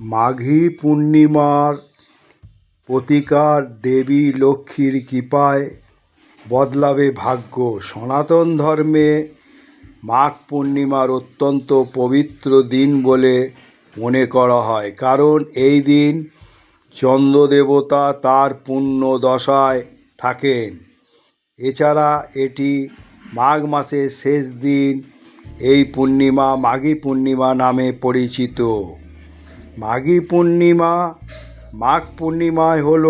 মাঘী পূর্ণিমার প্রতিকার দেবী লক্ষ্মীর কৃপায় বদলাবে ভাগ্য। সনাতন ধর্মে মাঘ পূর্ণিমার অত্যন্ত পবিত্র দিন বলে মনে করা হয়। কারণ এই দিন চন্দ্রদেবতা তার পূর্ণ দশায় থাকেন। এছাড়া এটি মাঘ মাসের শেষ দিন এই পূর্ণিমা, মাঘী পূর্ণিমা নামে পরিচিত। মাঘী পূর্ণিমা, মাঘ পূর্ণিমায় হল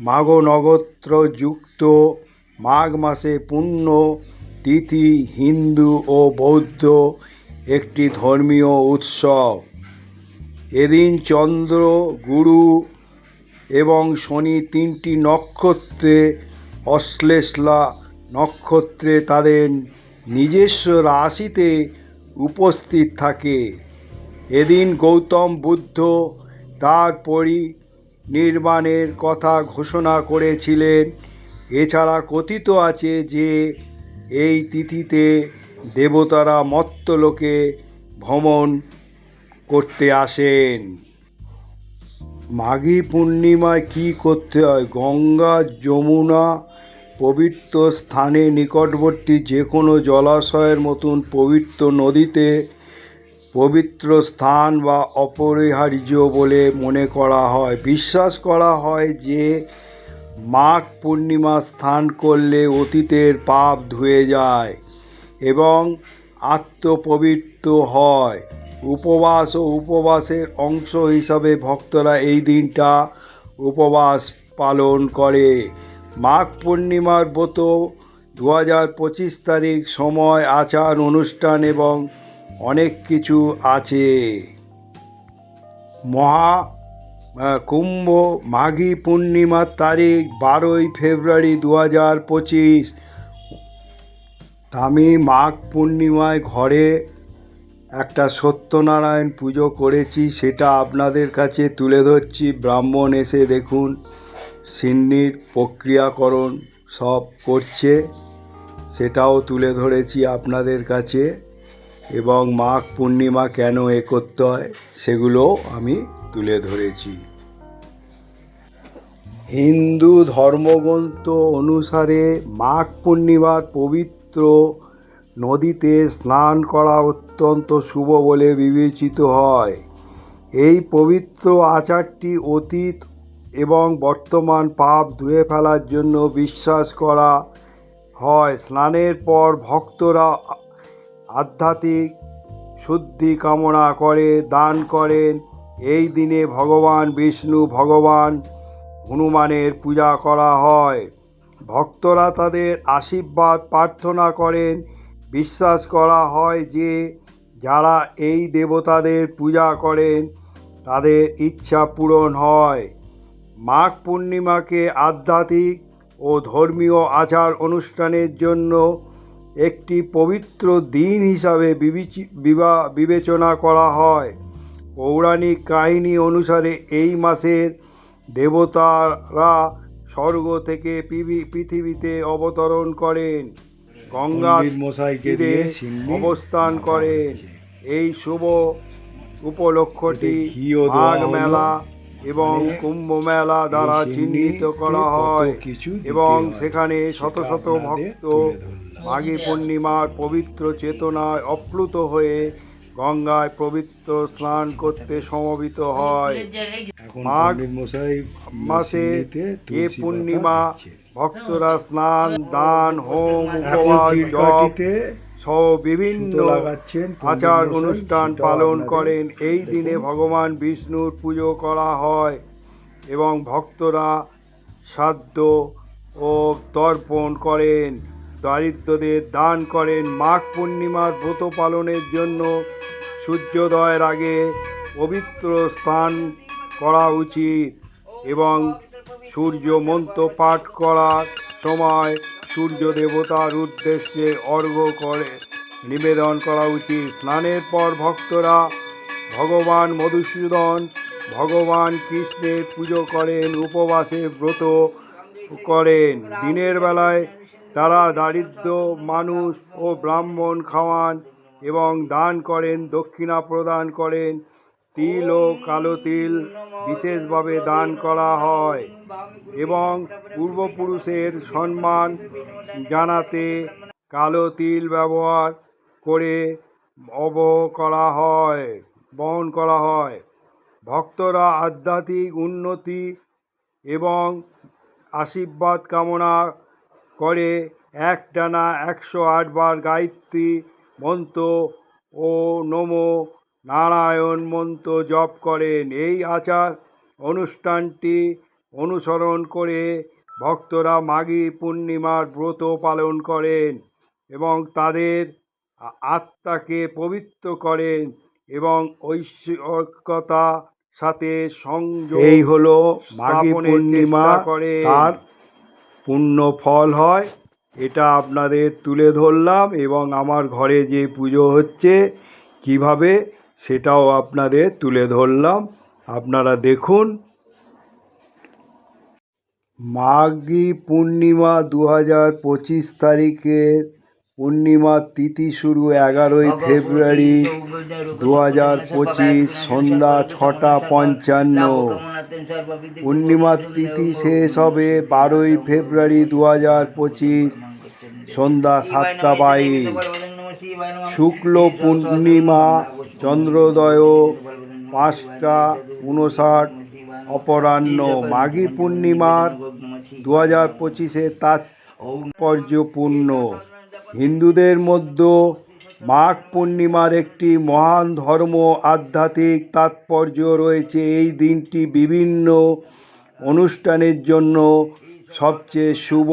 মাঘ নক্ষত্র যুক্ত, মাঘ মাসে পূর্ণ, তিথি হিন্দু ও বৌদ্ধ, একটি ধর্মীয় উৎসব। এদিন চন্দ্র, গুরু এবং শনি তিনটি নক্ষত্রে অশ্লেষলা নক্ষত্রে তাদের নিজস্ব রাশিতে উপস্থিত থাকে। এদিন গৌতম বুদ্ধ তার পরিনির্বাণের কথা ঘোষণা করেছিলেন। এছাড়া কথিত আছে যে, এই তিথিতে দেবতারা মত্তলোকে ভ্রমণ করতে আসেন। মাঘী পূর্ণিমায় কী করতে হয়? গঙ্গা যমুনা পবিত্র স্থানে নিকটবর্তী যে কোনো জলাশয়ের মতন পবিত্র নদীতে পবিত্র স্থান বা অপরিহার্য বলে মনে করা হয়। বিশ্বাস করা হয় যে মাঘ পূর্ণিমা স্থান করলে অতীতের পাপ ধুয়ে যায় এবং আত্মপবিত্র হয়। উপবাস ও উপবাসের অংশ হিসাবে ভক্তরা এই দিনটা উপবাস পালন করে। মাঘ পূর্ণিমার ব্রত দু হাজার পঁচিশ তারিখ সময়, আচার, অনুষ্ঠান এবং অনেক কিছু আছে। মহা কুম্ভ, মাঘী পূর্ণিমার তারিখ বারোই ফেব্রুয়ারি দু হাজার পঁচিশ। আমি মাঘ পূর্ণিমায় ঘরে একটা সত্যনারায়ণ পুজো করেছি, সেটা আপনাদের কাছে তুলে ধরছি। ব্রাহ্মণ এসে দেখুন, সিন্নির প্রক্রিয়াকরণ সব করছে, সেটাও তুলে ধরেছি আপনাদের কাছে। এবং মাঘ পূর্ণিমা কেন এ করতে হয় সেগুলো আমি তুলে ধরেছি। হিন্দু ধর্মগ্রন্থ অনুসারে মাঘ পূর্ণিমার পবিত্র নদীতে স্নান করা অত্যন্ত শুভ বলে বিবেচিত হয়। এই পবিত্র আচারটি অতীত এবং বর্তমান পাপ ধুয়ে ফেলার জন্য বিশ্বাস করা হয়। স্নানের পর ভক্তরা আধ্যাত্মিক শুদ্ধি কামনা করে, দান করেন। এই দিনে ভগবান বিষ্ণু, ভগবান হনুমানের পূজা করা হয়। ভক্তরা তাদের আশীর্বাদ প্রার্থনা করেন। বিশ্বাস করা হয় যে, যারা এই দেবতাদের পূজা করেন, তাদের ইচ্ছা পূরণ হয়। মাঘ পূর্ণিমাকে আধ্যাত্মিক ও ধর্মীয় আচার অনুষ্ঠানের জন্য একটি পবিত্র দিন হিসাবে বিবা- বিবেচনা করা হয়। পৌরাণিক কাহিনী অনুসারে এই মাসের দেবতারা স্বর্গ থেকে পৃথিবীতে অবতরণ করেন। গঙ্গা তীরে অবস্থান করেন। এই শুভ উপলক্ষটি মাঘ মেলা এবং মানে কুম্ভ মেলা দ্বারা চিহ্নিত করা হয় এবং সেখানে শত শত ভক্ত। মাঘী পূর্ণিমার পবিত্র চেতনায় অপ্লুত হয়ে গঙ্গায় পবিত্র স্নান করতে সমবেত হয়। মাঘ মশাই মাসে এ পূর্ণিমা ভক্তরা স্নান দান হোম উপবাস জপ সহ বিভিন্ন আচার অনুষ্ঠান পালন করেন। এই দিনে ভগবান বিষ্ণুর পুজো করা হয় এবং ভক্তরা শ্রাদ্ধ ও তর্পণ করেন। দারিদ্রদের দান করেন মাঘ পূর্ণিমার ব্রত পালনের জন্য। সূর্যোদয়ের আগে পবিত্র স্নান করা উচিত এবং সূর্য মন্ত্র পাঠ করার সময় সূর্য দেবতার উদ্দেশ্যে অর্ঘ্য করে নিবেদন করা উচিত। স্নানের পর ভক্তরা ভগবান মধুসূদন, ভগবান কৃষ্ণের পুজো করেন, উপবাসে ব্রত করেন। দিনের বেলায় তারা দারিদ্র, মানুষ ও ব্রাহ্মণ খাওয়ান এবং দান করেন, দক্ষিণা প্রদান করেন। তিল ও কালো তিল বিশেষভাবে দান করা হয় এবং পূর্বপুরুষের সম্মান জানাতে কালো তিল ব্যবহার করে অব করা হয়, বহন করা হয়। ভক্তরা আধ্যাত্মিক উন্নতি এবং আশীর্বাদ কামনা করে একটানা একশো আটবার গায়ত্রী মন্ত্র ও নমো নারায়ণ মন্ত্র জপ করেন। এই আচার অনুষ্ঠানটি অনুসরণ করে ভক্তরা মাঘী পূর্ণিমার ব্রত পালন করেন এবং তাদের আত্মাকে পবিত্র করেন এবং ঐশ্বরিকতা সাথে সংযোগ এই হলো মাঘী পূর্ণিমা চেষ্টা পূর্ণ ফল হয়, এটা আপনাদের তুলে ধরলাম এবং আমার ঘরে যে পুজো হচ্ছে, কীভাবে সেটাও আপনাদের তুলে ধরলাম। আপনারা দেখুন। মাঘী পূর্ণিমা দু হাজার পঁচিশ তারিখের পূর্ণিমার তিথি শুরু এগারোই ফেব্রুয়ারি দু হাজার পঁচিশ সন্ধ্যা ছটা পঞ্চান্ন। পূর্ণিমার তিথি শেষ হবে বারোই ফেব্রুয়ারি দু হাজার পঁচিশ সন্ধ্যা সাতটা বাইশ। শুক্ল পূর্ণিমা চন্দ্রোদয় পাঁচটা উনষাট অপরাহ্ন। মাঘী পূর্ণিমার দু হাজার পঁচিশে তাৎপর্যপূর্ণ। হিন্দুদের মধ্যে মাঘ পূর্ণিমার একটি মহান ধর্ম, আধ্যাত্মিক তাৎপর্য রয়েছে। এই দিনটি বিভিন্ন অনুষ্ঠানের জন্য সবচেয়ে শুভ।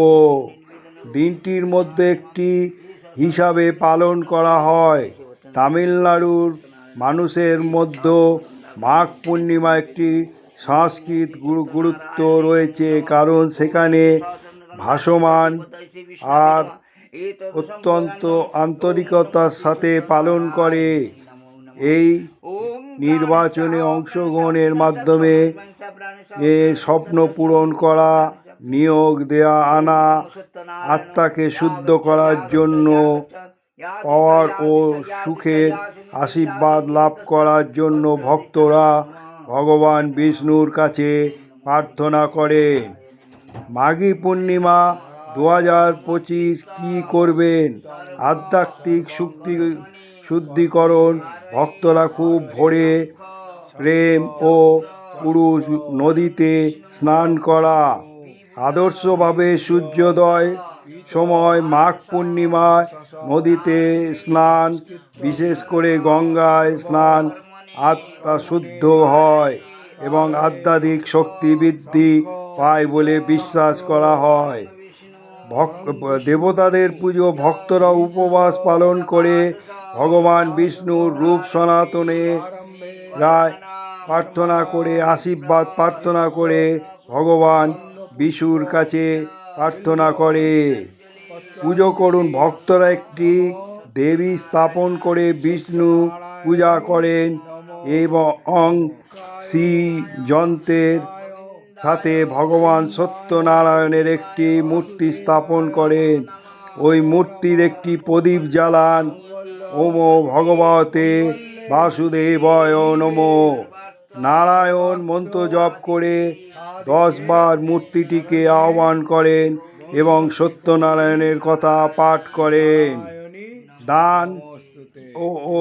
দিনটির মধ্যে একটি হিসাবে পালন করা হয়। তামিলনাড়ুর মানুষের মধ্যে মাঘ পূর্ণিমা একটি সংস্কৃত গুরু- গুরুত্ব রয়েছে, কারণ সেখানে ভাসমান আর অত্যন্ত আন্তরিকতার সাথে পালন করে এই নির্বাচনে অংশগ্রহণের মাধ্যমে এ স্বপ্ন পূরণ করা নিয়োগ দেয়া আনা আত্মাকে শুদ্ধ করার জন্য পাওয়ার ও সুখের আশীর্বাদ লাভ করার জন্য ভক্তরা ভগবান বিষ্ণুর কাছে প্রার্থনা করেন। মাঘী পূর্ণিমা দু হাজার পঁচিশ কী করবেন? আধ্যাত্মিক শুক্তি শুদ্ধিকরণ, ভক্তরা খুব ভোরে প্রেম ও পুরুষ নদীতে স্নান করা। আদর্শভাবে সূর্যোদয় সময় মাঘ পূর্ণিমায় নদীতে স্নান, বিশেষ করে গঙ্গায় স্নান আত্মা শুদ্ধ হয় এবং আধ্যাত্মিক শক্তি বৃদ্ধি পায় বলে বিশ্বাস করা হয়। ভক- দেবতাদের পুজো, ভক্তরা উপবাস পালন করে ভগবান বিষ্ণুর রূপ সনাতনে রায় প্রার্থনা করে, আশীর্বাদ প্রার্থনা করে ভগবান বিশুর কাছে প্রার্থনা করে। পুজো করুন, ভক্তরা একটি দেবী স্থাপন করে বিষ্ণু পূজা করেন এবং শ্রী যন্ত্রের সাথে ভগবান সত্যনারায়ণের একটি মূর্তি স্থাপন করেন। ওই মূর্তির একটি প্রদীপ জ্বালান। ওম ভগবতে বাসুদেবয় নমো। নারায়ণ মন্ত্র জপ করে দশবার মূর্তিটিকে আহ্বান করেন এবং সত্যনারায়ণের কথা পাঠ করেন। দান ও ও,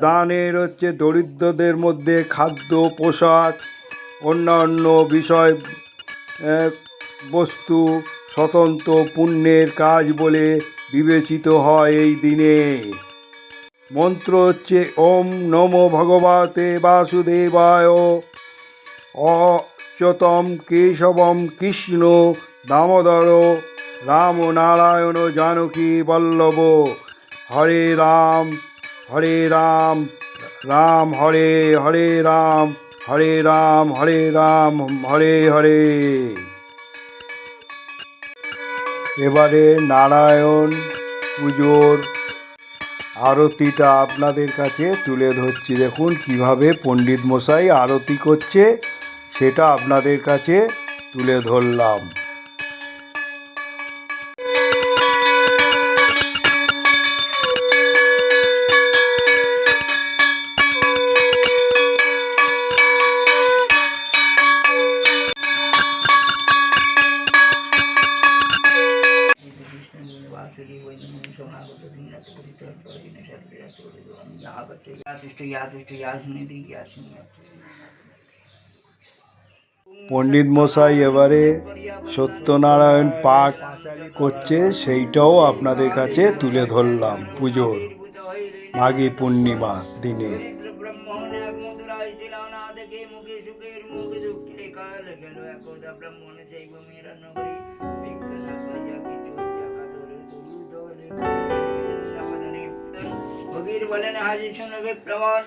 দানের হচ্ছে দরিদ্রদের মধ্যে খাদ্য, পোশাক অন্যান্য বিষয় বস্তু স্বতন্ত্র পুণ্যের কাজ বলে বিবেচিত হয় এই দিনে। মন্ত্র হচ্ছে ওম নমো ভগবতে বাসুদেবায়। অচ্যতম কেশবম কৃষ্ণ দামোদর রাম নারায়ণ জানকী বল্লভ। হরে রাম হরে রাম রাম হরে হরে রাম। হরে রাম হরে রাম, হরে হরে। এবারে নারায়ণ পুজোর আরতিটা আপনাদের কাছে তুলে ধরছি। দেখুন কীভাবে পণ্ডিত মশাই আরতি করছে, সেটা আপনাদের কাছে তুলে ধরলাম। শুনি পণ্ডিত মশাই এবারে সত্যনারায়ণ পাঠ করছে সেইটাও আপনাদের কাছে তুলে ধরলাম পুজোর মাঘী পূর্ণিমা দিনে। বলেন হাজি শুনবে প্রমাণ।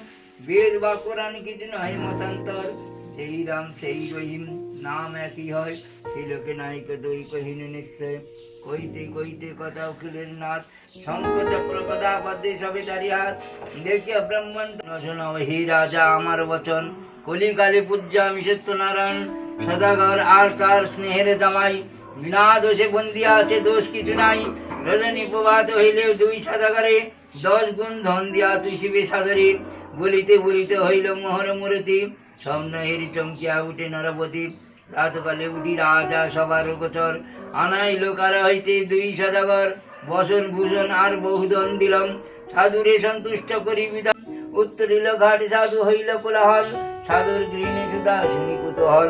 বেদ বা কোরআন কিছু নয় মতান্তর। সেই রাম সেই রহিম, নাম একই হয়। সেই লোকে নায়িক দই কহিন নিশ্চয়। কইতে কইতে কথা উকিলের নাথ। শঙ্খ চক্র কথা পদ্মে সবে দাঁড়িয়ে হাত। দেখিয়া ব্রহ্মণ শোনাও হে রাজা আমার বচন। কলিকালে পূজ্য আমি সত্যনারায়ণ সদাগর আর তার স্নেহের জামাই। বিনা দোষে বন্দিয়া আছে, দোষ কিছু নাই। রজনী প্রভাত হইলে দুই সদাগরে, দশ গুণ ধন দিয়া তুই শিবে সাদরে। বলিতে বলিতে হইল মোহর মূরতি। স্বপ্নহেরি চমকিয়া উঠে নরপতি। রাতকালে উঠি রাজা সবার গোচর। আনাইল লোকার হইতে দুই সদাগর। বসন ভূষণ আর বহুধন দিলাম। সাধুরে সন্তুষ্ট করি বিদা উত্তরিল ঘাট সাধু হইল কোলাহল। সাধুর গৃহে সুদা শুনি কুতূহল।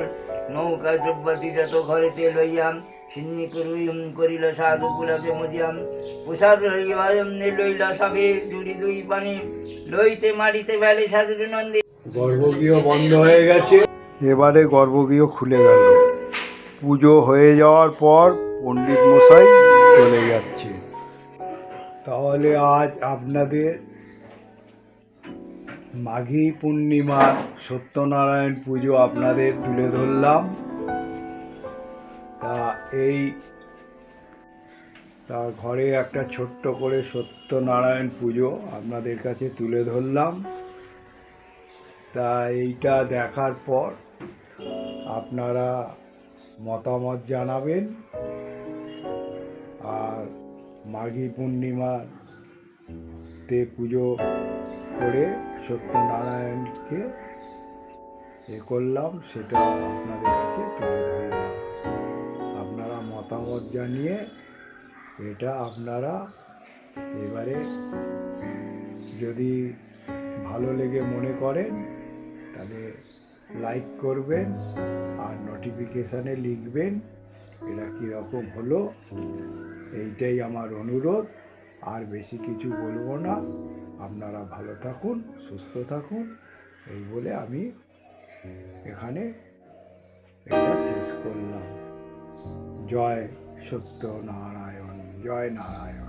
নৌকা দ্রব্যতি যত ঘরেতে লইয়াম সিন্নি করুইম করিল সাধু কুলাতে মজিয়াম। প্রসাদ লইবাম লইল সবে জুড়ি দুই পানি। লইতে মাটিতে বেলে সাধুর নন্দী। গর্ভগৃহ বন্ধ হয়ে গেছে। এবারে গর্ভগৃহ খুলে গেল। পুজো হয়ে যাওয়ার পর পণ্ডিত মশাই চলে যাচ্ছে। তাহলে আজ আপনাদের মাঘী পূর্ণিমার সত্যনারায়ণ পুজো আপনাদের তুলে ধরলাম। তা এই তা ঘরে একটা ছোট্ট করে সত্যনারায়ণ পুজো আপনাদের কাছে তুলে ধরলাম। তা এইটা দেখার পর আপনারা মতামত জানাবেন। আর মাঘী পূর্ণিমার তে পুজো করে সত্যনারায়ণকে এ করলাম, সেটা আপনাদের কাছে তুলে ধরলাম। আপনারা মতামত জানিয়ে এটা আপনারা এবারে যদি ভালো লেগে মনে করেন, তাহলে লাইক করবেন আর নোটিফিকেশানে লিখবেন এটা কীরকম হলো। এইটাই আমার অনুরোধ, আর বেশি কিছু বলব না। আপনারা ভালো থাকুন, সুস্থ থাকুন। এই বলে আমি এখানে এটা শেষ করলাম। জয় সত্য নারায়ণ জয় নারায়ণ।